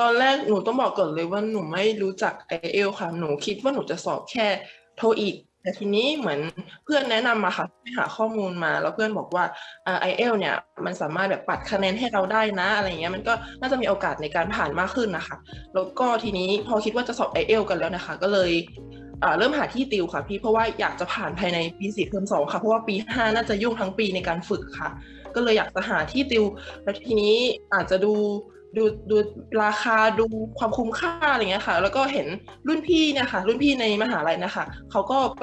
ตอนแรกหนูต้องบอกก่อนเลยว่าหนูไม่รู้จัก IELTS ค่ะ หนูคิดว่าหนูจะสอบแค่ TOEIC แต่ทีนี้เหมือนเพื่อนแนะนำมาค่ะไปหาข้อมูลมาแล้วเพื่อนบอกว่าไอ่า IELTS เนี่ยมันสามารถแบบปัดคะแนนให้เราได้นะ อะไรเงี้ยมันก็น่าจะมีโอกาสในการผ่านมากขึ้นนะคะ แล้วก็ทีนี้พอคิดว่าจะสอบ IELTS กันแล้วนะคะ ก็เลยเริ่มหาที่ติวค่ะพี่เพราะว่าอยากจะผ่านภายในปี4เทอม2ค่ะเพราะว่าปี5น่าจะยุ่งทั้งปีในการฝึกค่ะ ก็เลยอยากจะหาที่ติว แล้วทีนี้อาจจะดู ดูดูราคาดูความคุ้มค่าอะไรอย่างเงี้ยค่ะ แล้วก็เห็นรุ่นพี่เนี่ยค่ะ รุ่นพี่ในมหาลัยนะคะเขาก็ไป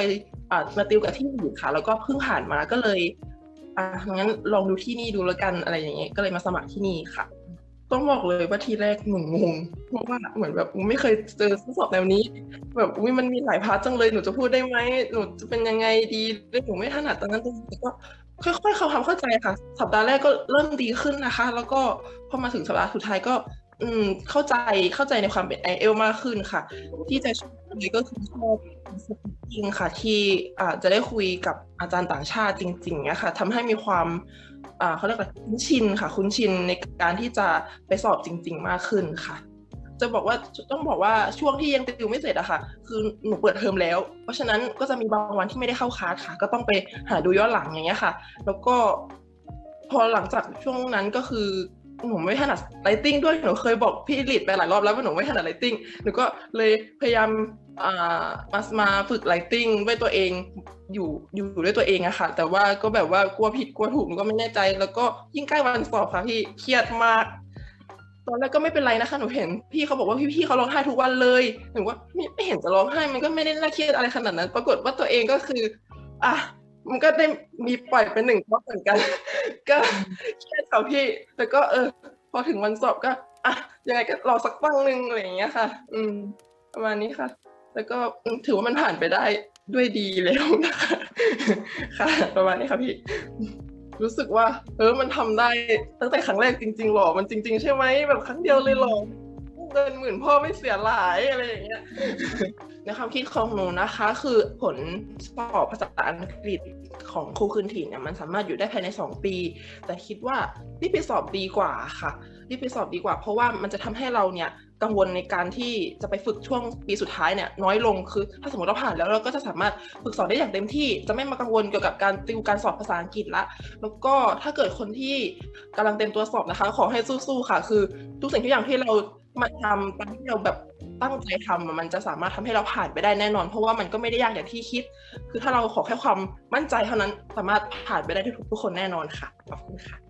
มาติวกับที่อื่นค่ะ แล้วก็เพิ่งผ่านมาก็เลยอะงั้นลองดูที่นี่ดูแล้วกันอะไรอย่างเงี้ยก็เลยมาสมัครที่นี่ค่ะ ต้องบอกเลยว่าทีแรกหนูงงเพราะว่าเหมือนแบบไม่เคยเจอข้อสอบแนวนี้ แบบอุ๊ยมันมีหลายพาร์ตจังเลยหนูจะพูดได้ไหมหนูจะเป็นยังไงดีด้วยหนูไม่ถนัดตรงนั้นแต่ก็ค่อยๆทำความเข้าใจค่ะ สัปดาห์แรกก็เริ่มดีขึ้นนะคะ แล้วก็พอมาถึงสัปดาห์สุดท้ายก็ อืมเข้าใจเข้าใจในความเป็น IELTS มากขึ้นค่ะ ที่จะชอบเลยก็คือชอบ speaking ค่ะ ที่อ่าจะได้คุยกับอาจารย์ต่างชาติจริงๆเงี้ยค่ะทำให้มีความ เขาเรียกอะไรคุ้นชินค่ะ คุ้นชินในการที่จะไปสอบจริง ๆ มากขึ้นค่ะ จะบอกว่าต้องบอกว่าช่วงที่ยังติวไม่เสร็จอะค่ะ คือหนูเปิดเทอมแล้ว เพราะฉะนั้นก็จะมีบางวันที่ไม่ได้เข้าคลาสค่ะ ก็ต้องไปหาดูย้อนหลังอย่างเงี้ยค่ะ แล้วก็พอหลังจากช่วงนั้นก็คือ หนูไม่ถนัด writing ด้วยหนูเคยบอกพี่หลีดไปหลายรอบแล้วว่าหนูไม่ถนัด writing หนูก็เลยพยายามอ่ามามาฝึก writing ด้วยตัวเองอยู่อยู่ด้วยตัวเองอะค่ะ แต่ว่าก็แบบว่ากลัวผิดกลัวถูกหนูก็ไม่แน่ใจ แล้วก็ยิ่งใกล้วันสอบค่ะพี่เครียดมาก ตอนแรกก็ไม่เป็นไรนะคะหนูเห็นพี่เขาบอกว่าพี่ๆเขาร้องไห้ทุกวันเลยหนูว่าไม่เห็นจะร้องไห้มันก็ไม่ได้น่าเครียดอะไรขนาดนั้น ปรากฏว่าตัวเองก็คือ อะ มันก็ได้มีปล่อยไป1จ็อบเหมือนกัน ก็เครียดค่ะพี่แต่ก็เออ พอถึงวันสอบก็อะยังไงก็รอสักตั้งหนึ่งอะไรอย่างเงี้ยค่ะ อืม ประมาณนี้ค่ะ แล้วก็ถือว่ามันผ่านไปได้ด้วยดีแล้วนะคะค่ะ ประมาณนี้ค่ะพี่ รู้สึกว่า เออมันทำได้ตั้งแต่ครั้งแรกจริงๆหรอ มันจริง ๆ ใช่ไหมแบบครั้งเดียวเลยหรอ เงินหมื่นพ่อไม่เสียหลายอะไรอย่างเงี้ยในความคิดของหนูนะคะ คือผลสอบภาษาอังกฤษของครูคืนถิ่นเนี่ยมันสามารถอยู่ได้ภายใน 2 ปี แต่คิดว่ารีบไปสอบดีกว่าค่ะรีบไปสอบดีกว่า เพราะว่ามันจะทำให้เราเนี่ยกังวลในการที่จะไปฝึกช่วงปีสุดท้ายเนี่ยน้อยลงคือ ถ้าสมมติเราผ่านแล้วเราก็จะสามารถฝึกสอนได้อย่างเต็มที่ จะไม่มากังวลเกี่ยวกับการติวการสอบภาษาอังกฤษล้วแล้วก็ถ้าเกิดคนที่กำลังเตรียมตัวสอบนะคะ ขอให้สู้ๆค่ะ คือทุกสิ่งทุกอย่างที่เรา มาทำตามที่เราแบบตั้งใจทำมันจะสามารถทำให้เราผ่านไปได้แน่นอน เพราะว่ามันก็ไม่ได้ยากอย่างที่คิด คือถ้าเราขอแค่ความมั่นใจเท่านั้นสามารถผ่านไปได้ทุกๆคนแน่นอนค่ะขอบคุณค่ะ